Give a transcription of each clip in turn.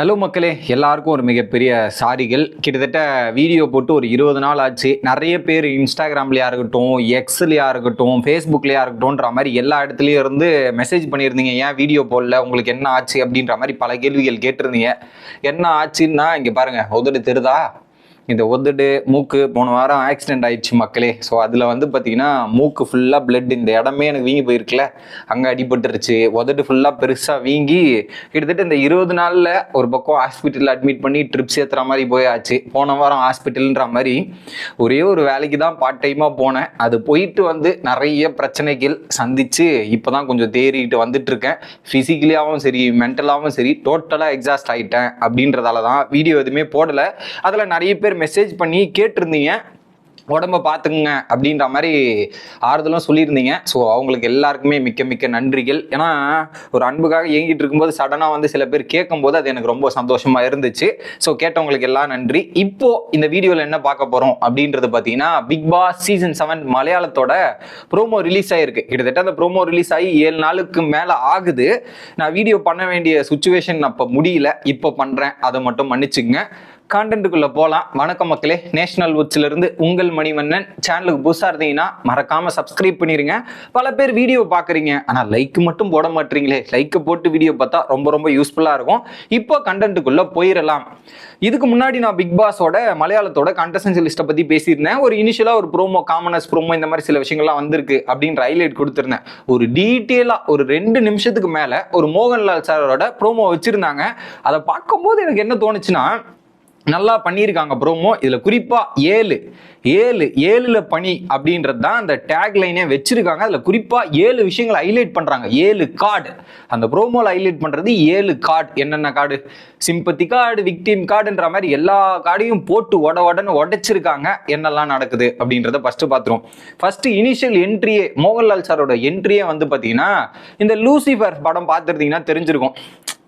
Hello மக்களே எல்லாருக்கும் ஒரு மிகப்பெரிய சாரிகள். கிட்டத்தட்ட வீடியோ போட்டு ஒரு இருபது நாள் ஆச்சு. நிறைய பேர் இன்ஸ்டாகிராம்லையா இருக்கட்டும் எக்ஸ்லையா இருக்கட்டும் ஃபேஸ்புக்லையா இருக்கட்டும்ன்ற மாதிரி எல்லா இடத்துலையும் இருந்து மெசேஜ் பண்ணியிருந்தீங்க. ஏன் வீடியோ போடல? உங்களுக்கு என்ன ஆச்சு? அப்படின்ற மாதிரி பல கேள்விகள் கேட்டிருந்தீங்க. என்ன ஆச்சுன்னா இங்கே பாருங்கள் உதடு தெருதா இந்த உதடு மூக்கு போன வாரம் ஆக்சிடென்ட் ஆயிடுச்சு மக்களே. ஸோ அதில் வந்து பார்த்தீங்கன்னா மூக்கு ஃபுல்லாக பிளட் இந்த இடமே எனக்கு வீங்கி போயிருக்குல்ல. அங்கே அடிபட்டுருச்சு. உதடு ஃபுல்லாக பெருசாக வீங்கி கிட்டத்தட்ட இந்த இருபது நாளில் ஒரு பக்கம் ஹாஸ்பிட்டலில் அட்மிட் பண்ணி ட்ரிப்ஸ் ஏற்றுற மாதிரி போயாச்சு. போன வாரம் ஹாஸ்பிட்டல்ன்ற மாதிரி ஒரே ஒரு வேலைக்கு தான் பார்ட் டைமாக போனேன். அது போயிட்டு வந்து நிறைய பிரச்சனைகள் சந்திச்சு இப்போ தான் கொஞ்சம் தேறிட்டு வந்துட்டு இருக்கேன் ஃபிசிக்கலியாகவும் சரி மென்டலாகவும் சரி டோட்டலாக எக்ஸாஸ்ட் ஆகிட்டேன் அப்படின்றதால தான் வீடியோ எதுவுமே போடலை. அதில் நிறைய பேர் மெசேஜ் பண்ணி கேட்டிருந்தீங்க. உடம்ப பார்த்துக்குங்க அப்படின்ற மாதிரி ஆறுதலும் சொல்லியிருந்தீங்க. ஸோ அவங்களுக்கு எல்லாருக்குமே மிக்க மிக்க நன்றிகள். ஏன்னா ஒரு அன்புக்காக இயங்கிட்டு இருக்கும்போது சடனாக வந்து சில பேர் கேட்கும்போது அது எனக்கு ரொம்ப சந்தோஷமாக இருந்துச்சு. ஸோ கேட்டவங்களுக்கு எல்லாம் நன்றி. இப்போ இந்த வீடியோவில் என்ன பார்க்க போகிறோம் அப்படின்றது பார்த்தீங்கன்னா பிக் பாஸ் சீசன் செவன் மலையாளத்தோட ப்ரோமோ ரிலீஸ் ஆகிருக்கு கிட்டத்தட்ட அந்த ப்ரோமோ ரிலீஸ் ஆகி ஏழு நாளுக்கு மேலே ஆகுது. நான் வீடியோ பண்ண வேண்டிய சுச்சுவேஷன் அப்போ முடியல. இப்போ பண்ணுறேன் அதை மட்டும் மன்னிச்சுங்க கான்டென்ட்டுக்குள்ளே போகலாம் வணக்கம் மக்களே. நேஷனல் வுட்ஸ்லேருந்து உங்கள் மணிவண்ணன். சேனலுக்கு புதுசாக இருந்தீங்கன்னா மறக்காமல் சப்ஸ்கிரைப் பண்ணிடுங்க பல பேர் வீடியோ பார்க்குறீங்க. ஆனால் லைக் மட்டும் போட மாட்டீங்களே. லைக்கை போட்டு வீடியோ பார்த்தா ரொம்ப ரொம்ப யூஸ்ஃபுல்லாக இருக்கும். இப்போ கண்டென்ட்டுக்குள்ளே போயிடலாம் இதுக்கு முன்னாடி நான் பிக் பாஸோட மலையாளத்தோட கண்டஸ்டன்ஸ் லிஸ்ட்டை பற்றி பேசியிருந்தேன். ஒரு இனிஷியலாக ஒரு ப்ரோமோ காமனஸ் ப்ரோமோ இந்த மாதிரி சில விஷயங்கள்லாம் வந்திருக்கு அப்படின்ற ஹைலைட் கொடுத்துருந்தேன். ஒரு டீட்டெயிலாக ஒரு ரெண்டு நிமிஷத்துக்கு மேலே ஒரு மோகன்லால் சாரோட ப்ரோமோ வச்சுருந்தாங்க. அதை பார்க்கும்போது எனக்கு என்ன தோணுச்சுன்னா நல்லா பண்ணியிருக்காங்க ப்ரோமோ இதில் குறிப்பாக ஏழு. ஏழு ஏழில் பணி அப்படின்றது தான் அந்த டேக் லைனே அதில் குறிப்பாக ஏழு விஷயங்களை ஹைலைட் பண்ணுறாங்க ஏழு கார்டு அந்த ப்ரோமோவில் ஹைலைட் பண்ணுறது ஏழு கார்டு என்னென்ன card sympathy card victim card மாதிரி எல்லா கார்டையும் போட்டு உட உடனே உடைச்சிருக்காங்க. என்னெல்லாம் நடக்குது அப்படின்றத ஃபஸ்ட்டு பார்த்துருவோம் ஃபஸ்ட்டு இனிஷியல் என்ட்ரியே மோகன்லால் சாரோட என்ட்ரியே வந்து பார்த்தீங்கன்னா இந்த லூசிஃபர் படம் பார்த்துருந்தீங்கன்னா தெரிஞ்சிருக்கும்.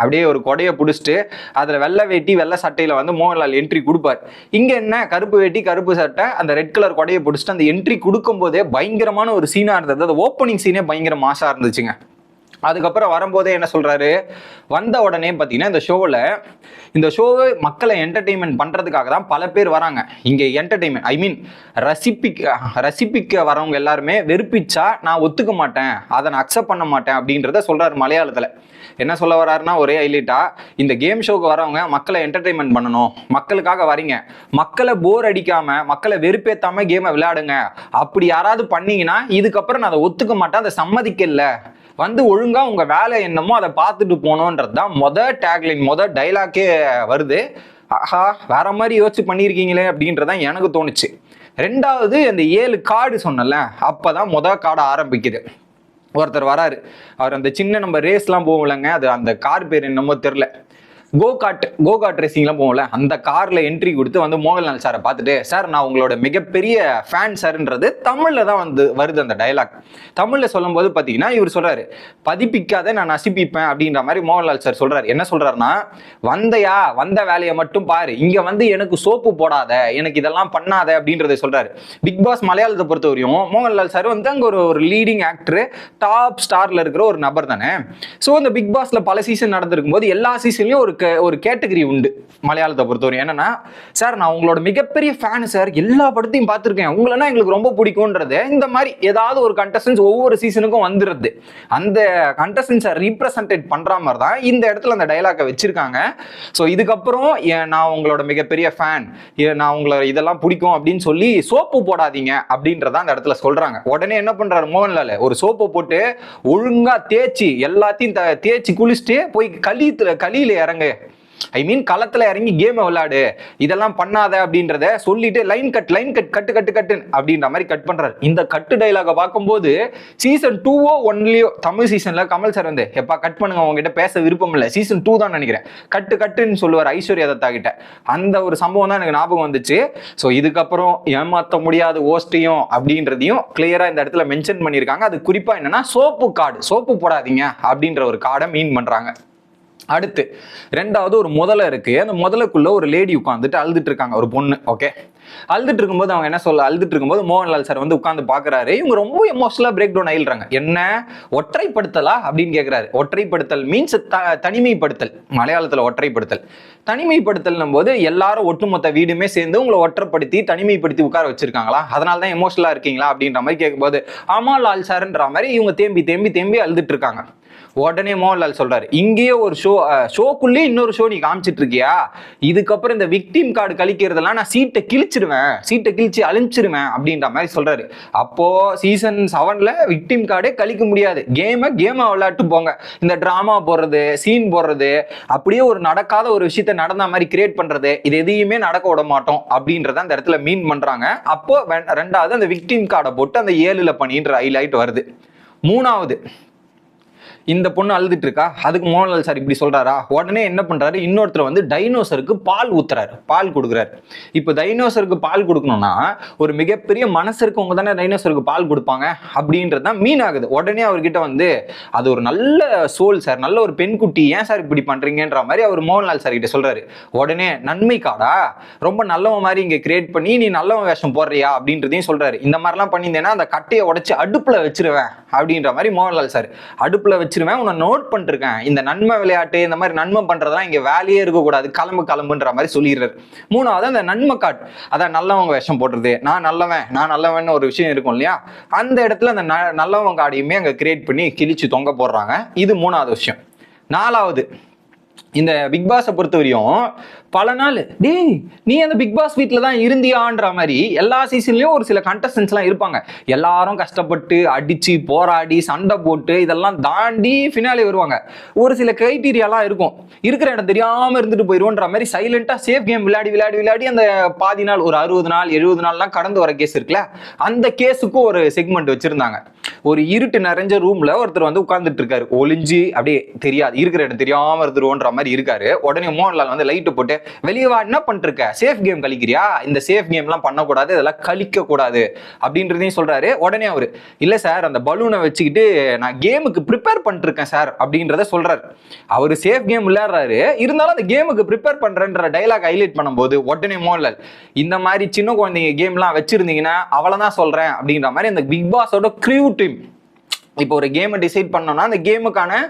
அப்படியே ஒரு கொடையை பிடிச்சிட்டு அதில் வெள்ளை வேட்டி வெள்ளை சட்டையில் வந்து மோகன்லால் என்ட்ரி கொடுப்பார். இங்கே என்ன? கருப்பு வேட்டி கருப்பு சட்டை அந்த ரெட் கலர் கொடையை பிடிச்சிட்டு அந்த என்ட்ரி கொடுக்கும்போதே பயங்கரமான ஒரு சீனாக இருந்தது. அந்த ஓப்பனிங் சீனே பயங்கர மாசாக இருந்துச்சுங்க. அதுக்கப்புறம் வரும்போதே என்ன சொல்றாரு? வந்த உடனே பார்த்தீங்கன்னா இந்த ஷோவில் இந்த ஷோவை மக்களை என்டர்டெயின்மெண்ட் பண்ணுறதுக்காக தான் பல பேர் வராங்க. இங்கே என்டர்டெயின்மெண்ட் ஐ மீன் ரசிப்பிக்க ரசிப்பிக்க வரவங்க எல்லாருமே வெறுப்பிச்சா நான் ஒத்துக்க மாட்டேன் அதை நான் அக்செப்ட் பண்ண மாட்டேன் அப்படின்றத சொல்கிறாரு மலையாளத்தில். என்ன சொல்ல வர்றாருன்னா ஒரே ஹைலைட்டா இந்த கேம் ஷோக்கு வரவங்க மக்களை என்டர்டெயின்மெண்ட் பண்ணணும் மக்களுக்காக வரீங்க. மக்களை போர் அடிக்காமல் மக்களை வெறுப்பேற்றாமல் கேமை விளையாடுங்க. அப்படி யாராவது பண்ணீங்கன்னா இதுக்கப்புறம் நான் அதை ஒத்துக்க மாட்டேன் அதை சம்மதிக்கல. வந்து ஒழுங்கா உங்க வேலை என்னமோ அதை பார்த்துட்டு போகணுன்றது தான் மொத டேக்லைன் மொத டைலாக்கே வருது. ஆஹா வேற மாதிரி யோசிச்சு பண்ணியிருக்கீங்களே அப்படின்றதான் எனக்கு தோணுச்சு. ரெண்டாவது அந்த ஏழு கார்டு சொன்னல அப்பதான் முத கார்டு ஆரம்பிக்குது. ஒருத்தர் வராரு. அவர் அந்த சின்ன நம்ம ரேஸ்லாம் போகலங்க அது அந்த கார் பேர் என்னமோ தெரில கோ காட் கோ காட் ரேசிங்லாம் போகல அந்த காரில் என்ட்ரி கொடுத்து வந்து மோகன்லால் சாரை பார்த்துட்டு சார் நான் உங்களோட மிகப்பெரிய ஃபேன் சார்ன்றது தமிழில் தான் வந்து வருது அந்த டயலாக் தமிழில் சொல்லும்போது பார்த்தீங்கன்னா இவர் சொல்கிறாரு பதிப்பிக்காத நான் நசிப்பிப்பேன் அப்படின்ற மாதிரி மோகன்லால் சார் சொல்கிறார் என்ன சொல்கிறாருன்னா வந்தையா வந்த வேலையை மட்டும் பாரு. இங்கே வந்து எனக்கு சோப்பு போடாத எனக்கு இதெல்லாம் பண்ணாத அப்படின்றத சொல்கிறாரு பிக் பாஸ் மலையாளத்தை பொறுத்தவரையும் மோகன்லால் சார் வந்து அங்கே ஒரு ஒரு லீடிங் ஆக்டர் டாப் ஸ்டாரில் இருக்கிற ஒரு நபர் தானே. ஸோ அந்த பிக் பாஸில் பல சீசன் நடந்திருக்கும் போது எல்லா சீசன்லையும் ஒரு க- ஒரு கேட்டகரி உண்டு மலையாளத்தை பொறுத்தவரை என்னன்னா சார் நான் உங்களோட மிகப்பெரிய ஃபேனு சார் எல்லா படத்தையும் பார்த்துருக்கேன். உங்களனா எங்களுக்கு ரொம்ப பிடிக்கும்ன்றது இந்த மாதிரி ஏதாவது ஒரு கண்டஸ்டன்ஸ் ஒவ்வொரு சீசனுக்கும் வந்துடுது அந்த கண்டஸ்டன்ஸை ரீப்ரசன்டேட் பண்ணுற மாதிரி தான் இந்த இடத்துல அந்த டைலாக்கை வச்சுருக்காங்க. ஸோ இதுக்கப்புறம் ஏன் நான் உங்களோட மிகப்பெரிய ஃபேன் நான் உங்களை இதெல்லாம் பிடிக்கும் அப்படின்னு சொல்லி சோப்பு போடாதீங்க அப்படின்றத அந்த இடத்துல சொல்கிறாங்க உடனே என்ன பண்ணுறாரு மோகன்லால்? ஒரு சோப்பை போட்டு ஒழுங்காக தேய்ச்சி எல்லாத்தையும் த- தேய்ச்சி குளிச்சுட்டு போய் களித்துல களியில் இறங்க ஐ மீன் களத்துல இறங்கி கேமை விளையாடு. இதெல்லாம் பண்ணாத அப்படின்றத சொல்லிட்டு line cut line cut cut cut cut அப்படின்ற மாதிரி கட் பண்றாரு. இந்த கட்டு டைலாக பார்க்கும்போது சீசன் டூவோ ஒன்லயோ தமிழ் சீசன்ல கமல் சார் வந்து எப்பா கட் பண்ணுங்க உங்ககிட்ட பேச விருப்பம் இல்லை. சீசன் டூ தான் நினைக்கிறேன். கட்டு கட்டுன்னு சொல்லுவார் ஐஸ்வர்யா தத்தா கிட்ட. அந்த ஒரு சம்பவம் தான் எனக்கு ஞாபகம் வந்துச்சு. ஸோ இதுக்கப்புறம் ஏமாற்ற முடியாத ஓஸ்டையும் அப்படின்றதையும் கிளியரா இந்த இடத்துல மென்ஷன் பண்ணியிருக்காங்க. அது குறிப்பா என்னன்னா சோப்பு கார்டு சோப்பு போடாதீங்க அப்படின்ற ஒரு கார்டை மீன் பண்றாங்க. அடுத்து ரெண்டாவது ஒரு முதலை இருக்கு. அந்த முதலுக்குள்ள ஒரு லேடி உட்காந்துட்டு அழுதுட்டு இருக்காங்க. ஒரு பொண்ணு ஓகே அழுதுட்டு இருக்கும்போது அவங்க என்ன சொல்ல அழுதுட்டு இருக்கும்போது மோகன்லால் சார் வந்து உட்காந்து பாக்குறாரு இவங்க ரொம்ப எமோஷனலா பிரேக் டவுன் ஆயிடுறாங்க. என்ன? ஒற்றைப்படுத்தலா? அப்படின்னு கேக்குறாரு. ஒற்றைப்படுத்தல் மீன்ஸ் தனிமைப்படுத்தல். மலையாளத்துல ஒற்றைப்படுத்தல். தனிமைப்படுத்தல்னும் போது எல்லாரும் ஒட்டுமொத்த வீடுமே சேர்ந்து உங்களை ஒற்றப்படுத்தி தனிமைப்படுத்தி உட்கார வச்சிருக்காங்களா? அதனால தான் எமோஷனலா இருக்கீங்களா? அப்படின்ற மாதிரி கேட்கும்போது ஆமா லால் சார்ன்ற மாதிரி இவங்க தேம்பி தேம்பி தேம்பி அழுதுட்டு இருக்காங்க. உடனே மோகன்லால் சொல்றாரு இங்கேயே ஒரு ஷோ ஷோக்குள்ளே இன்னொரு ஷோ நீ காமிச்சிட்டு இருக்கியா? இதுக்கப்புறம் இந்த விக்டிம் கார்டு கழிக்கிறதெல்லாம் நான் சீட்டை கிழிச்சிடுவேன் சீட்டை கிழிச்சு அழிச்சிருவேன் அப்படின்ற மாதிரி சொல்றாரு. அப்போ சீசன் செவன்ல விக்டிம் கார்டே கழிக்க முடியாது. கேமை கேமை விளையாட்டு போங்க. இந்த டிராமா போடுறது சீன் போடுறது அப்படியே ஒரு நடக்காத ஒரு விஷயத்த நடந்த மாதிரி கிரியேட் பண்றது இது எதையுமே நடக்க விட மாட்டோம் அப்படின்றத அந்த இடத்துல மீன் பண்றாங்க. அப்போ ரெண்டாவது அந்த விக்டிம் கார்டை போட்டு அந்த ஏழுல பண்ணின்ற ஹைலைட் வருது. மூணாவது இந்த பொண்ணு அழுதுட்டு இருக்கா அதுக்கு மோகன்லால் சார் இப்படி சொல்றாரா? உடனே என்ன பண்றாரு? இன்னொருத்தர் வந்து டைனோசருக்கு பால் ஊத்துறாரு. பால் கொடுக்குறாரு. இப்போ டைனோசருக்கு பால் கொடுக்கணும்னா ஒரு மிகப்பெரிய மனசு இருக்கவங்க தானே டைனோசருக்கு பால் கொடுப்பாங்க? அப்படின்றது தான் மீன் ஆகுது. உடனே அவர்கிட்ட வந்து அது ஒரு நல்ல சோல் சார். நல்ல ஒரு பெண்குட்டி. ஏன் சார் இப்படி பண்றீங்கன்ற மாதிரி அவர் மோகன்லால் சார் கிட்ட சொல்றாரு. உடனே நன்மை காடா. ரொம்ப நல்லவன் மாதிரி இங்க கிரியேட் பண்ணி நீ நல்லவன் வேஷம் போடுறியா? அப்படின்றதையும் சொல்றாரு. இந்த மாதிரிலாம் பண்ணியிருந்தேன்னா அந்த கட்டையை உடைச்சு அடுப்புல வச்சிருவேன். அப்படின்ற மாதிரி மோகன்லால் சார் அடுப்புல முடிச்சிருவேன் உன்னை நோட் பண்ணிருக்கேன். இந்த நன்மை விளையாட்டு இந்த மாதிரி நன்மை பண்றதெல்லாம் இங்க வேலையே இருக்கக்கூடாது. கிளம்பு கிளம்புன்ற மாதிரி சொல்லிடுறாரு மூணாவது அந்த நன்மை காட் அதான் நல்லவங்க விஷம் போடுறது. நான் நல்லவன் நான் நல்லவன் ஒரு விஷயம் இருக்கும் இல்லையா? அந்த இடத்துல அந்த ந- நல்லவங்க காடையுமே அங்க கிரியேட் பண்ணி கிழிச்சு தொங்க போடுறாங்க. இது மூணாவது விஷயம். நாலாவது இந்த பிக் பாஸை பொறுத்தவரையும் பல நாள் டேய் நீ அந்த பிக் பாஸ் வீட்டில் தான் இருந்தியான்ற மாதிரி எல்லா சீசன்லேயும் ஒரு சில கண்டஸ்டன்ஸ்லாம் இருப்பாங்க. எல்லாரும் கஷ்டப்பட்டு அடித்து போராடி சண்டை போட்டு இதெல்லாம் தாண்டி ஃபினாலே வருவாங்க. ஒரு சில கிரைட்டீரியாலாம் இருக்கும். இருக்கிற இடம் தெரியாமல் இருந்துட்டு போயிடுவோன்ற மாதிரி சைலண்ட்டாக சேஃப் கேம் விளையாடி விளையாடி விளையாடி அந்த பாதி நாள் ஒரு அறுபது நாள் எழுபது நாள்லாம் கடந்து வர கேஸ் இருக்குல்ல அந்த கேஸுக்கும் ஒரு செக்மெண்ட் வச்சுருந்தாங்க. ஒரு இருட்டு நிறைஞ்ச ரூம்ல ஒருத்தர் வந்து உட்கார்ந்துட்டு இருக்காரு. ஒளிஞ்சு அப்படியே தெரியாது இருக்கிற இடம் தெரியாம இருந்துருவோன்ற மாதிரி இருக்காரு. உடனே மோகன்லால் வந்து லைட்டு போட்டு வெளியே வா என்ன பண்ணிட்டு இருக்க சேஃப் கேம் கழிக்கிறியா? இந்த சேஃப் கேம்லாம் பண்ணக்கூடாது இதெல்லாம் கழிக்க கூடாது அப்படின்றதையும் சொல்றாரு. உடனே அவரு இல்ல சார் அந்த பலூனை வச்சுக்கிட்டு நான் கேமுக்கு ப்ரிப்பேர் பண்ணிட்டு இருக்கேன் சார் அப்படின்றத சொல்றாரு. அவர் சேஃப் கேம் விளையாடுறாரு. இருந்தாலும் அந்த கேமுக்கு ப்ரிப்பேர் பண்றேன்ற டைலாக் ஹைலைட் பண்ணும்போது உடனே மோகன்லால் இந்த மாதிரி சின்ன குழந்தைங்க கேம்லாம் வச்சிருந்தீங்கன்னா அவளை தான் சொல்றேன் அப்படின்ற மாதிரி அந்த பிக் பாஸோட க்ரியூ டீம் இப்போ ஒரு கேமை டிசைட் பண்ணோம்னா அந்த கேமுக்கான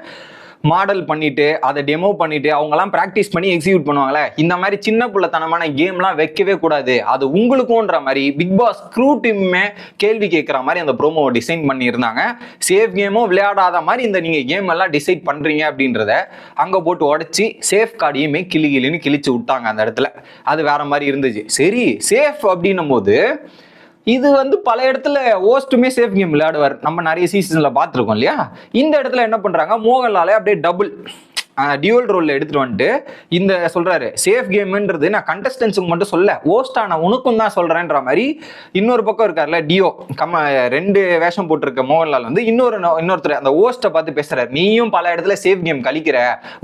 மாடல் பண்ணிட்டு அதை டெமோ பண்ணிட்டு அவங்கலாம் ப்ராக்டிஸ் பண்ணி எக்ஸிக்யூட் பண்ணுவாங்களே? இந்த மாதிரி சின்ன பிள்ளைத்தனமான கேம்லாம் வைக்கவே கூடாது. அது உங்களுக்கும்ன்ற மாதிரி பிக் பாஸ் க்ரூ டீம்மே கேள்வி கேட்குற மாதிரி அந்த ப்ரோமோவை டிசைன் பண்ணியிருந்தாங்க. சேஃப் கேமும் விளையாடாத மாதிரி இந்த நீங்கள் கேம் எல்லாம் டிசைட் பண்ணுறீங்க அப்படின்றத அங்கே போட்டு உடச்சி சேஃப் கார்டையுமே கிளி கிளின்னு கிழிச்சு விட்டாங்க அந்த இடத்துல. அது வேற மாதிரி இருந்துச்சு. சரி சேஃப் அப்படின்னும் போது இது வந்து பல இடத்துல ஓஸ்ட்டுமே சேஃப் கேம் விளையாடுவார். நம்ம நிறைய சீசன்ல பார்த்துருக்கோம் இல்லையா? இந்த இடத்துல என்ன பண்றாங்க? மோகன்லாலே அப்படியே டபுள் டியூவல் ரோலில் எடுத்துகிட்டு வந்துட்டு இந்த சொல்கிறாரு சேஃப் கேம்ன்றது நான் கண்டஸ்டன்ஸுக்கு மட்டும் சொல்ல ஓஸ்டான உனக்கும் தான் சொல்கிறேன்ற மாதிரி இன்னொரு பக்கம் இருக்கார்ல டியோ கம்ம ரெண்டு வேஷம் போட்டிருக்க மோகன்லால் வந்து இன்னொரு இன்னொருத்தர் அந்த ஓஸ்ட்டை பார்த்து பேசுகிறார் நீயும் பல இடத்துல சேஃப் கேம் கழிக்கிற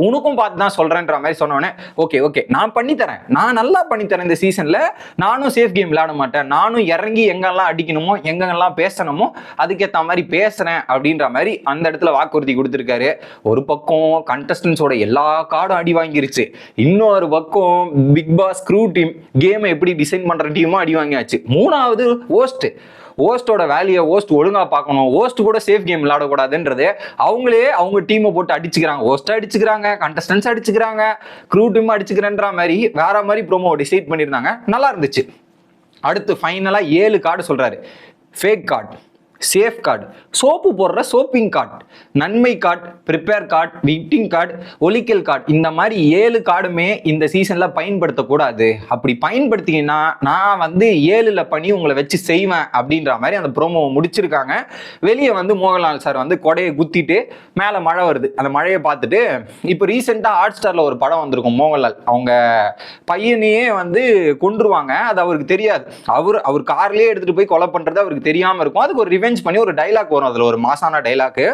உனக்கும் பார்த்து தான் சொல்கிறேன்ற மாதிரி சொன்னோடனே ஓகே ஓகே நான் பண்ணித்தரேன். நான் நல்லா பண்ணித்தரேன் இந்த சீசனில் நானும் சேஃப் கேம் விளையாட மாட்டேன். நானும் இறங்கி எங்கெல்லாம் அடிக்கணுமோ எங்கெல்லாம் பேசணுமோ அதுக்கேற்ற மாதிரி பேசுகிறேன் அப்படின்ற மாதிரி அந்த இடத்துல வாக்குறுதி கொடுத்துருக்காரு. ஒரு பக்கம் கண்டஸ்டன்ஸோட எல்லா கார்டும் அடி வாங்கிருச்சு. இன்னொரு பக்கம் பிக் பாஸ் க்ரூ டீம் கேமை எப்படி டிசைன் பண்ற டீமும் அடி வாங்கியாச்சு. மூணாவது ஓஸ்ட் ஓஸ்டோட வேலையை ஓஸ்ட் ஒழுங்காக பார்க்கணும். ஓஸ்ட் கூட சேஃப் கேம் விளையாடக்கூடாதுன்றது அவங்களே அவங்க டீமை போட்டு அடிச்சுக்கிறாங்க. ஓஸ்ட்டாக அடிச்சுக்கிறாங்க கண்டஸ்டன்ஸ் அடிச்சுக்கிறாங்க க்ரூ டீம் அடிச்சுக்கிறேன்ற மாதிரி வேற மாதிரி ப்ரோமோ டிசைட் பண்ணியிருந்தாங்க. நல்லா இருந்துச்சு. அடுத்து ஃபைனலாக ஏழு கார்டு சொல்கிறாரு fake card safe card soap போடுற சோப்பிங் கார்டு நன்மை card prepare card victim card Olikkal card இந்த மாதிரி ஏழு கார்டுமே இந்த சீசனில் பயன்படுத்தக்கூடாது. அப்படி பயன்படுத்திங்கன்னா நான் வந்து ஏழில் பண்ணி உங்களை வச்சு செய்வேன் அப்படின்ற மாதிரி அந்த ப்ரோமோவை முடிச்சிருக்காங்க. வெளியே வந்து மோகன்லால் சார் வந்து கொடையை குத்திட்டு மேலே மழை வருது. அந்த மழையை பார்த்துட்டு இப்போ ரீசெண்டாக ஹாட் ஸ்டாரில் ஒரு படம் வந்திருக்கும் மோகன்லால். அவங்க பையனையே வந்து கொன்றுவாங்க. அது அவருக்கு தெரியாது. அவர் அவர் கார்லேயே எடுத்துகிட்டு போய் கொலை பண்ணுறது அவருக்கு தெரியாமல் இருக்கும். அதுக்கு ஒரு ரிவெஞ்ச் சேஞ்ச் பண்ணி ஒரு டைலாக் வரும். அதில் ஒரு மாசான டைலாக்கு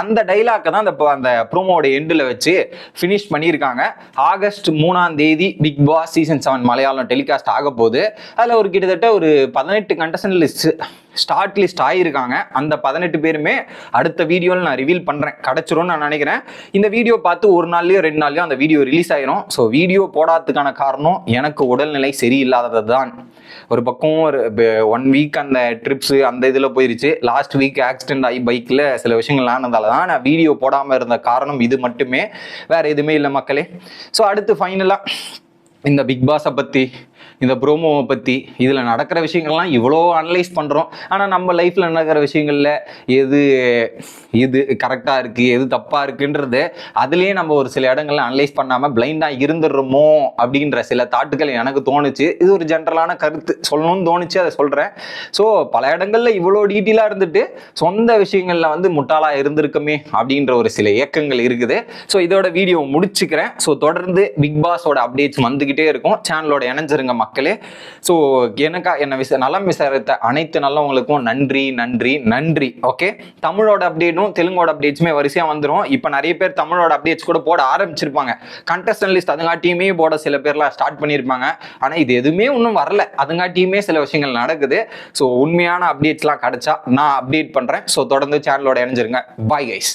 அந்த டைலாக்கை தான் அந்த அந்த ப்ரோமோட எண்டில் வச்சு ஃபினிஷ் பண்ணியிருக்காங்க. ஆகஸ்ட் மூணாம் தேதி Bigg Boss season seven Malayalam telecast ஆக போகுது அதில் ஒரு கிட்டத்தட்ட ஒரு பதினெட்டு கண்டஸ்டன் லிஸ்ட் ஸ்டார்ட் லிஸ்ட் ஆகியிருக்காங்க அந்த பதினெட்டு பேருமே அடுத்த வீடியோவில் நான் ரிவீல் பண்ணுறேன் கிடச்சிரும்னு நான் நினைக்கிறேன். இந்த வீடியோ பார்த்து ஒரு நாள்லேயோ ரெண்டு நாள்லயோ அந்த வீடியோ ரிலீஸ் ஆயிரும். ஸோ வீடியோ போடாததுக்கான காரணம் எனக்கு உடல்நிலை சரியில்லாதது தான் ஒரு பக்கம் ஒரு ஒன் வீக் அந்த ட்ரிப்ஸு அந்த இதில் போயிருச்சு. லாஸ்ட் வீக் ஆக்சிடென்ட் ஆகி பைக்கில் சில விஷயங்கள் ஆனதால தான் நான் வீடியோ போடாமல் இருந்த காரணம் இது மட்டுமே. வேறு எதுவுமே இல்லை மக்களே. ஸோ அடுத்து ஃபைனலாக இந்த பிக் பாஸை பற்றி இந்த ப்ரோமோவை பற்றி இதில் நடக்கிற விஷயங்கள்லாம் இவ்வளோ அனலைஸ் பண்ணுறோம் ஆனால் நம்ம லைஃப்பில் நடக்கிற விஷயங்களில் எது இது கரெக்டாக இருக்குது எது தப்பாக இருக்குன்றது அதுலேயே நம்ம ஒரு சில இடங்கள்ல அனலைஸ் பண்ணாமல் பிளைண்டாக இருந்துடுறோமோ அப்படின்ற சில தாட்டுகள் எனக்கு தோணுச்சு. இது ஒரு ஜென்ரலான கருத்து. சொல்லணும்னு தோணுச்சு அதை சொல்கிறேன் ஸோ பல இடங்களில் இவ்வளோ டீட்டெயிலாக இருந்துட்டு சொந்த விஷயங்களில் வந்து முட்டாளாக இருந்திருக்குமே அப்படின்ற ஒரு சில இயக்கங்கள் இருக்குது. ஸோ இதோட வீடியோ முடிச்சுக்கிறேன். ஸோ தொடர்ந்து பிக் பாஸோட அப்டேட்ஸ் வந்துக்கிட்டே இருக்கும். சேனலோட இணைஞ்சிருங்க மக்கள் ஸோ எனக்கா என்னை விச நலம் விசாரித்த அனைத்து நல்லவங்களுக்கும் நன்றி நன்றி நன்றி. ஓகே தமிழோட அப்டேட்டும் தெலுங்கோட அப்டேட்ஸுமே வரிசையாக வந்துடும் இப்போ நிறைய பேர் தமிழோட அப்டேட்ஸ் கூட போட ஆரம்பிச்சிருப்பாங்க. கண்டஸ்டன் லிஸ்ட் அதுங்காட்டியுமே போட சில பேர்லாம் ஸ்டார்ட் பண்ணியிருப்பாங்க ஆனால் இது எதுவுமே ஒன்றும் வரல. அதுங்காட்டியுமே சில விஷயங்கள் நடக்குது. ஸோ உண்மையான அப்டேட்ஸ்லாம் கிடைச்சா நான் அப்டேட் பண்ணுறேன் ஸோ தொடர்ந்து சேனலோட இணைஞ்சிருங்க. Bye guys